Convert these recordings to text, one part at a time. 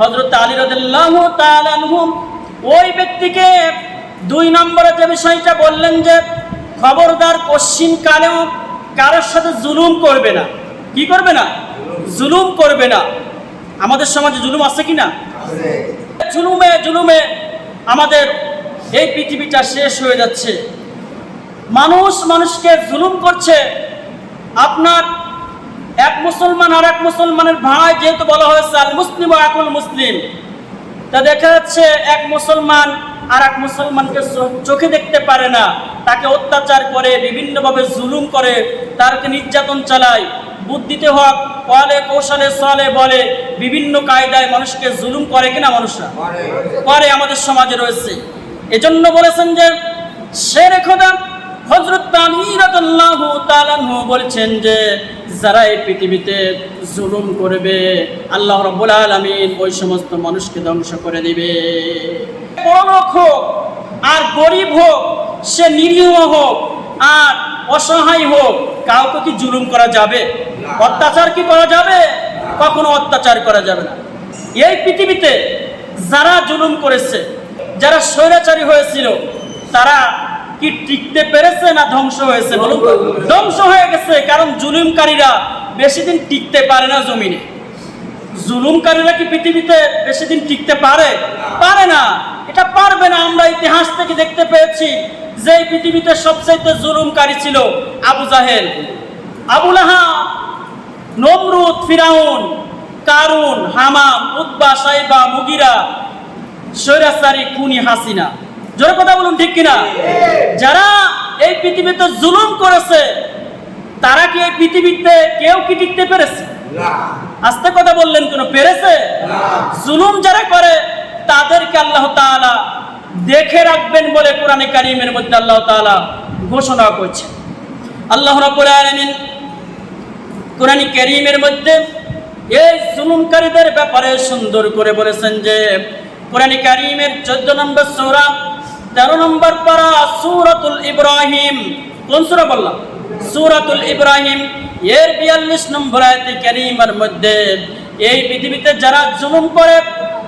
হজরত আলী রাদিয়াল্লাহু তাআলা ওই ব্যক্তিকে দুই নম্বরে যে বিষয়টা বললেন যে, খবরদার পশ্চিম কালেও কারোর সাথে জুলুম করবে না। কি করবে না? জুলুম করবে না। আমাদের সমাজে জুলুম আছে কি না? জুলুমে জুলুমে আমাদের এই পৃথিবীটা শেষ হয়ে যাচ্ছে। মানুষ মানুষকে জুলুম করছে। আপনার এক মুসলমান আর এক মুসলমানের ভাই যেহেতু বলা হয়েছে আল মুসলিম ও একুল মুসলিম। তা দেখা যাচ্ছে এক মুসলমান আর এক মুসলমানকে চোখে দেখতে পারে না। তাকে অত্যাচার করে বিভিন্নভাবে জুলুম করে তারকে নির্যাতন চালায়। বুদ্ধিতে হোক কলে কৌশলে সলে বলে বিভিন্ন কায়দায় মানুষকে জুলুম করে কিনা মানুষরা? করে। আমাদের সমাজে রয়েছে। এজন্য বলেছেন যে সে খোদা হজরত তাআলাহু বলছেন যে যারা এই পৃথিবীতে জুলুম করবে, আল্লাহ রাব্বুল আলামিন ওই সমস্ত মানুষকে ধ্বংস করে দিবে। হোক আর গরিব হোক, সে নিরীহ হোক আর অসহায় হোক, কাউকে কি জুলুম করা যাবে? অত্যাচার কি করা যাবে? কখনো অত্যাচার করা যাবে না। এই পৃথিবীতে যারা জুলুম করেছে, যারা স্বৈরাচারী হয়েছিল, তারা কি টিকতে পেরেছে না ধ্বংস হয়েছে বলুন? ধ্বংস হয়ে গেছে, কারণ জুলুমকারীরা বেশি দিন টিকতে পারে না জমিনে। জুলুমকারীরা কি পৃথিবীতে বেশি দিন টিকতে পারে? পারে না। এটা পারবে না। আমরা ইতিহাস থেকে দেখতে পেয়েছি যে পৃথিবীতে সবচাইতে জুলুমকারী ছিল আবু জাহেল। আবু লাহা, নমরুদ, ফিরাউন, কারুন, হামাম উদ্বা সাইবা, মুগিরা স্বৈরাচারী খুনি হাসিনা। জোরে কথা বলুন ঠিক কিনা? যারা এই পৃথিবীতে জুলুম করেছে তারা কি এই পৃথিবীতে কেউ কি টিকতে পেরেছে? আস্তে কথা বললেন কেন পেরেছে? জুলুম যারা করে তাদেরকে আল্লাহ তাআলা দেখে রাখবেন বলে কোরআনে কারিমের মধ্যে আল্লাহ তাআলা ঘোষণা করছে। আল্লাহ রাব্বুল আলামিন কোরআন কারীমের মধ্যে এই জুলুমকারীদের ব্যাপারে সুন্দর করে বলেছেন যে কোরআন কারীমের 14 নম্বর সূরা 13 নম্বর পারা সূরাতুল ইব্রাহিম কোন সূরা বললাম সূরাতুল ইব্রাহিম এর 42 নম্বর আয়াতে কারীমের মধ্যে এই পৃথিবীতে যারা জুলুম করে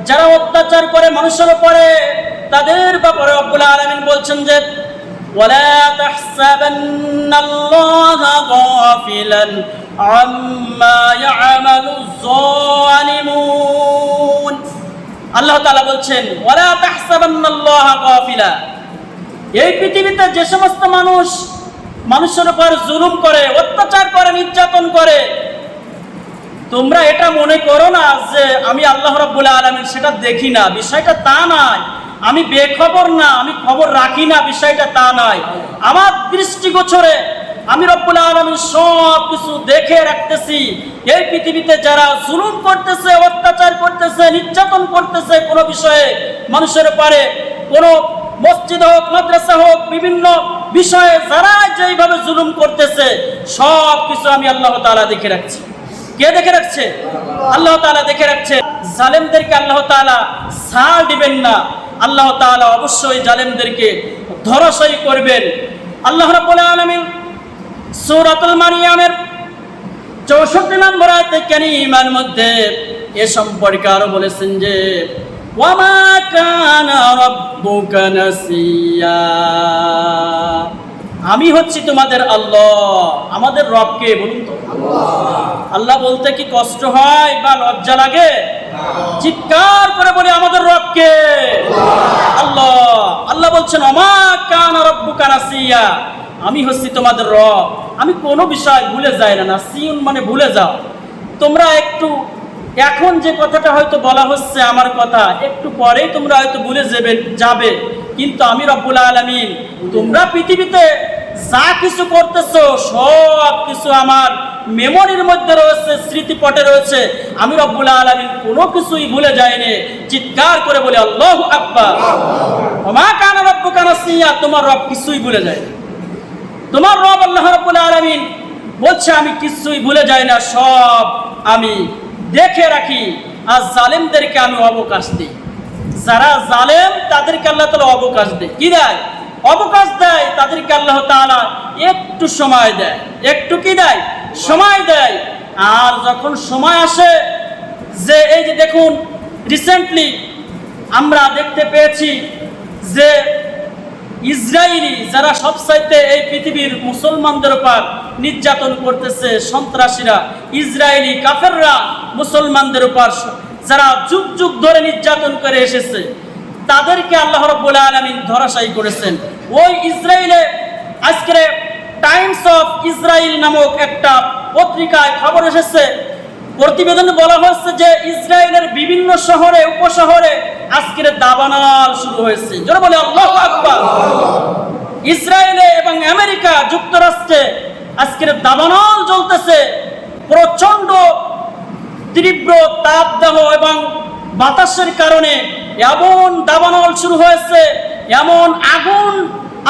যারা অত্যাচার করে মানুষের উপরে তাদের ব্যাপারে রব্বুল আলামিন বলছেন যে ولا تحسبن الله غافلا عما يعمل الظالمون আল্লাহ তাআলা বলছেন তাহসাবান্নাল্লাহ গাফিলা। এই পৃথিবীতে যে সমস্ত মানুষ মানুষের উপর জুলুম করে, অত্যাচার করে, নির্যাতন করে, তোমরা এটা মনে করো না যে আমি আল্লাহ রাব্বুল আলামিন সেটা দেখি না। বিষয়টা তা নয়। আমি বেখবর না, আমি খবর রাখি না, বিষয়টা তা নয়। আমার দৃষ্টিগোচরে আমি রব্বুল আলামিন সব কিছু দেখে রাখতেছি। এই পৃথিবীতে যারা জুলুম করতেছে, অত্যাচার করতেছে, নির্যাতন করতেছে, কোনো বিষয়ে মানুষের পারে কোনো মসজিদ হোক, মাদ্রাসা হোক, বিভিন্ন বিষয়ে যারা যেইভাবে জুলুম করতেছে সব কিছু আমি আল্লাহ তাআলা দেখে রাখছি। কে দেখে রাখছে? আল্লাহ তাআলা দেখে রাখছে। জালেমদেরকে আল্লাহ তাআলা ছাড় দিবেন না। আল্লাহ তাআলা অবশ্যই জালেমদেরকে ধরাশয়ী করবেন। আল্লাহ রাব্বুল আলামিন সূরাতুল মারিয়ামের 64 নম্বর আয়াতে কারীমার মধ্যে এ সম্পর্কে আরও বলেছেন যে ওয়ামা কানা রাব্বুকা নাসিয়া। আমি হচ্ছি তোমাদের আল্লাহ। আমাদের রবকে বলুন তো? আল্লাহ। বলতে কি কষ্ট হয় বা লজ্জা লাগে? চিৎকার করে বলি আমাদের রবকে আল্লাহ। আল্লাহ। বলছেন অমা কান রব্বু কানাসিয়া আমি হচ্ছি তোমাদের রব। আমি কোনো বিষয় ভুলে যাই না নাসিউন মানে ভুলে যাও। তোমরা একটু এখন যে কথাটা হয়তো বলা হচ্ছে আমার কথা একটু পরেই তোমরা হয়তো ভুলে যাবে যাবে। কিন্তু আমি রব্বুল আলমিন তোমরা পৃথিবীতে যা কিছু করতেছ সব কিছু আমার মেমোরির মধ্যে রয়েছে স্মৃতিপটে রয়েছে। আমি রব্বুল আলামিন কোনো কিছুই ভুলে যাইনি। চিৎকার করে বলে আল্লাহ আকবার। মা কানা রব্বু কানাসিয়া তোমার রব কিছুই ভুলে যায় না। তোমার রব আল্লাহ রব্বুল আলামিন বলছে, আমি কিছুই ভুলে যাই না, সব আমি দেখে রাখি। আর জালেমদেরকে আমি অবকাশ দিই। যারা জালেম, তাদেরকে আল্লাহ তাআলা অবকাশ দেয়। কি দেয়? অবকাশ দেয়, তাদেরকে আল্লাহ তাআলা একটু সময় দেয়। একটু কি দেয়? সময় দেয়। আর যখন সময় আসে, যে এই যে দেখুন রিসেন্টলি আমরা দেখতে পেয়েছি যে ইসরায়েলি যারা সবসাইতে এই পৃথিবীর মুসলমানদের উপর নির্যাতন করতেছে, সন্ত্রাসীরা ইসরায়েলি কাফেররা মুসলমানদের উপর যারা যুগ যুগ ধরে নির্যাতন করে এসেছে, তাদেরকে আল্লাহ রব্বুল আলমিন ধরাশায়ী করেছেন। ওই ইসরায়েলে আজকের টাইমস অফ ইসরায়েল নামক একটা পত্রিকায় খবর এসেছে। প্রতিবেদনে বলা হচ্ছে যে ইসরায়েলের বিভিন্ন শহরে, উপশহরে আজকের দাবানাল শুরু হয়েছে। যারা বলে আল্লাহ আকবার। ইসরায়েলে এবং আমেরিকা যুক্তরাষ্ট্রে আজকের দাবানল চলতেছে প্রচণ্ড তীব্র তাপদাহ এবং বাতাসের কারণে এমন দাবানল শুরু হয়েছে, এমন আগুন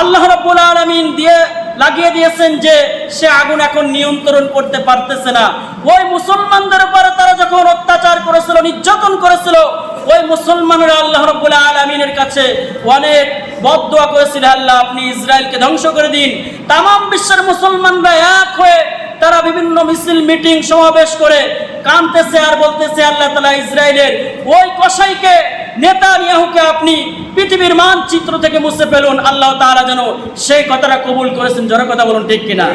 আল্লাহ রাব্বুল আলামিন দিয়ে লাগিয়ে দিয়েছেন যে সে আগুন এখন নিয়ন্ত্রণ করতে পারতেছে না। ওই মুসলমানদের উপরে তারা যখন অত্যাচার করেছিল, নির্যাতন করেছিল ওই মুসলমানরা আল্লাহ রাব্বুল আলামিনের কাছে অনেক বদদোয়া করেছিল, আল্লাহ আপনি ইসরায়েলকে ধ্বংস করে দিন। তাম বিশ্বের মুসলমানরা এক হয়ে তারা বিভিন্ন মিছিল, মিটিং, সমাবেশ করে কানতেছে আর বলতেছে, আল্লাহ তালা ইসরায়েলের ওই কসাইকে নেতা নিয়াহুকে আপনি পৃথিবীর মানচিত্র থেকে মুছে ফেলুন। আল্লাহ তাআলা যেন সেই কথাটা কবুল করেছেন। জোরে কথা বলুন, ঠিক কিনা?